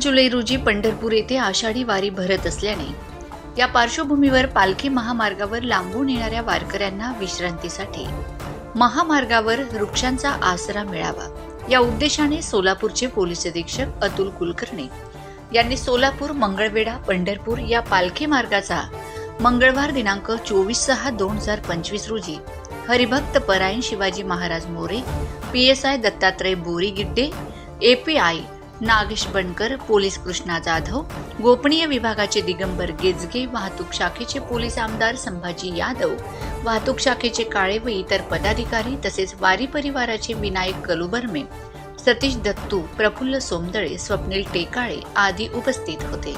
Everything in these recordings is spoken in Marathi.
जुलै रोजी पंढरपूर येथे आषाढी वारी भरत असल्याने या पार्श्वभूमीवर पालखी महामार्गावर लांबून येणाऱ्या वारकऱ्यांना विश्रांतीसाठी महामार्गावर वृक्षांचा आसरा मिळावा. या उद्देशाने सोलापूरचे पोलीस अधीक्षक अतुल कुलकर्णी यांनी सोलापूर मंगळवेढा पंढरपूर या पालखी मार्गाचा मंगळवार दिनांक चोवीस सहा दोन हजार पंचवीस रोजी हरिभक्त परायण Shivaji Maharaj More P S I Dattatray Borgidde API Nagesh Bankar police Krishna Jadhav गोपनीय विभागाचे दिगंबर गेजगे वाहतूक शाखेचे पोलीस आमदार संभाजी यादव वाहतूक शाखेचे काळे व इतर पदाधिकारी तसेच वारी परिवाराचे विनायक कलुबर्मे सतीश दत्तू प्रफुल्ल सोमदळे स्वप्नील टेकाळे आदी उपस्थित होते.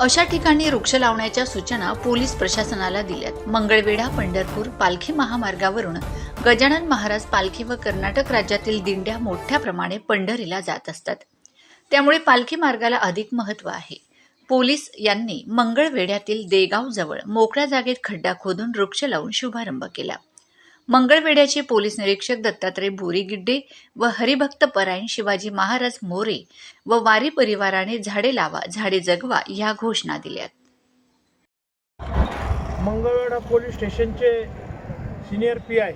अशा ठिकाणी वृक्ष लावण्याच्या सूचना पोलीस प्रशासनाला दिल्यात. मंगळवेढा पंढरपूर पालखी महामार्गावरून गजानन महाराज पालखी व कर्नाटक राज्यातील दिंड्या मोठ्या प्रमाणे पंढरीला जात असतात. त्यामुळे पालखी मार्गाला अधिक महत्त्व आहे. पोलीस यांनी मंगळवेढ्यातील देगाव जवळ मोकळ्या जागेत खड्डा खोदून वृक्ष लावून शुभारंभ केला. मंगळवेढ्याचे पोलीस निरीक्षक दत्तात्रय बोरीगिड्डे व हरिभक्त परायण शिवाजी महाराज मोरे व वारी परिवाराने झाडे लावा झाडे जगवा या घोषणा दिल्यात. मंगळवेढा पोलीस स्टेशनचे senior P I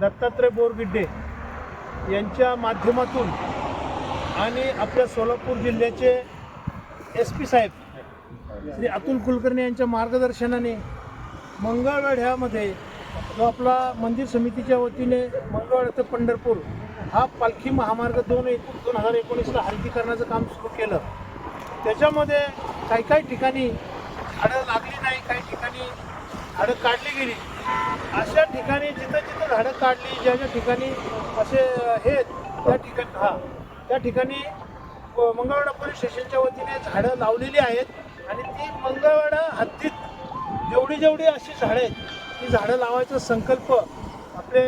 Dattatray Borgidde यांच्या माध्यमातून आणि आपल्या सोलापूर जिल्ह्याचे एस पी साहेब श्री अतुल कुलकर्णी यांच्या मार्गदर्शनाने मंगळवेढ्यामध्ये जो आपला मंदिर समितीच्या वतीने मंगळवार ते पंढरपूर हा पालखी महामार्ग दोन एक दोन हजार एकोणीसला हलकीकरणाचं काम सुरू केलं. त्याच्यामध्ये काही काही ठिकाणी झाडं लागली नाही काही ठिकाणी झाडं काढली गेली. अशा ठिकाणी जिथं जिथं झाडं काढली ज्या ज्या ठिकाणी असे हे आहेत, त्या ठिकाणी हा त्या ठिकाणी मंगळवाडा पोलीस स्टेशनच्या वतीने झाडं लावलेली आहेत आणि ती मंगळवाडा हद्दीत जेवढी जेवढी अशी झाडं आहेत ती झाडं लावायचा संकल्प आपले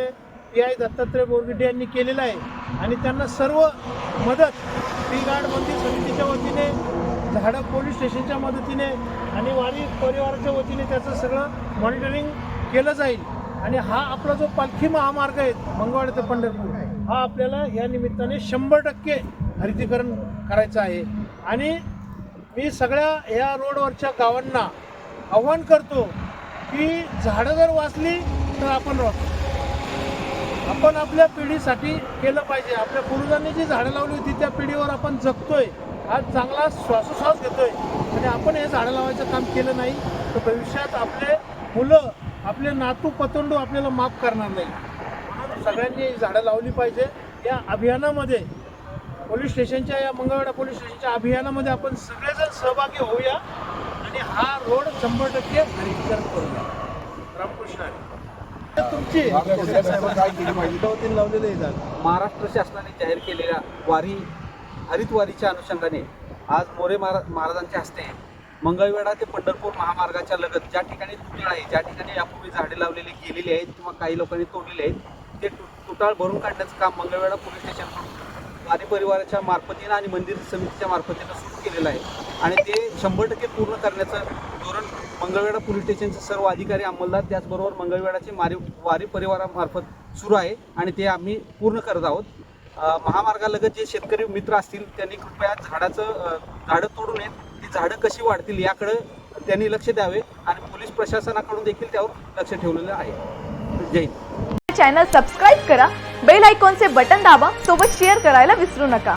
पी आय दत्तात्रय बोरगिडे यांनी केलेला आहे. आणि त्यांना सर्व मदत टी गार्ड मंदिर समितीच्या वतीने झाडं पोलीस स्टेशनच्या मदतीने आणि वारी परिवाराच्या वतीने त्याचं सगळं मॉनिटरिंग केलं जाईल. आणि हा आपला जो पालखी महामार्ग आहे मंगळवाडी ते पंढरपूर हा आपल्याला या निमित्ताने शंभर टक्के हरितीकरण करायचं आहे. आणि मी सगळ्या या रोडवरच्या गावांना आव्हान करतो की झाडं जर वाचली तर आपण वाचू आपण आपल्या पिढीसाठी केलं पाहिजे. आपल्या पूर्वजांनी जी झाडं लावली होती त्या पिढीवर आपण जगतोय. आज चांगला श्वासोश्वास घेतोय. आणि आपण हे झाडं लावायचं काम केलं नाही तर भविष्यात आपले मुलं आपले नातू पतंडू आपल्याला माफ करणार नाही. म्हणून सगळ्यांनी ही झाडं लावली पाहिजे. या अभियानामध्ये पोलीस स्टेशनच्या या मंगळवाडा पोलीस स्टेशनच्या अभियानामध्ये आपण सगळेजण सहभागी होऊया. आणि हा रोड शंभर टक्के हरितीकरण करूया रामकृष्ण तुमची वतीने लावलेले महाराष्ट्र शासनाने जाहीर केलेल्या वारी हरित वारीच्या अनुषंगाने आज मोरे महाराज महाराजांच्या हस्ते मंगळवेढा ते पंढरपूर महामार्गाच्या लगत ज्या ठिकाणी तुटाळ आहे ज्या ठिकाणी यापूर्वी झाडे लावलेली गेलेली आहेत किंवा काही लोकांनी तोडलेली आहेत ते तुटाळ भरून काढण्याचं काम मंगळवेढा पोलीस स्टेशन वारी परिवाराच्या मार्फतीनं आणि मंदिर समितीच्या मार्फतीनं सुरू केलेलं आहे. आणि ते शंभर टक्के पूर्ण करण्याचं मंगळवेढा पोलीस स्टेशनचे सर्व अधिकारी अंमलदार त्याचबरोबर मंगळवेढाचे मारी वारी परिवारामार्फत सुरू आहे आणि ते आम्ही पूर्ण करत आहोत. महामार्गालगत जे शेतकरी मित्र असतील त्यांनी कृपया झाडाचं झाडं तोडू नयेत. ती झाडं कशी वाढतील याकडं त्यांनी लक्ष द्यावे आणि पोलीस प्रशासनाकडून देखील त्यावर लक्ष ठेवलेलं आहे. जय हिंद. चॅनल सबस्क्राईब करा बेल आयकॉनचे बटन दाबा सोबत शेअर करायला विसरू नका.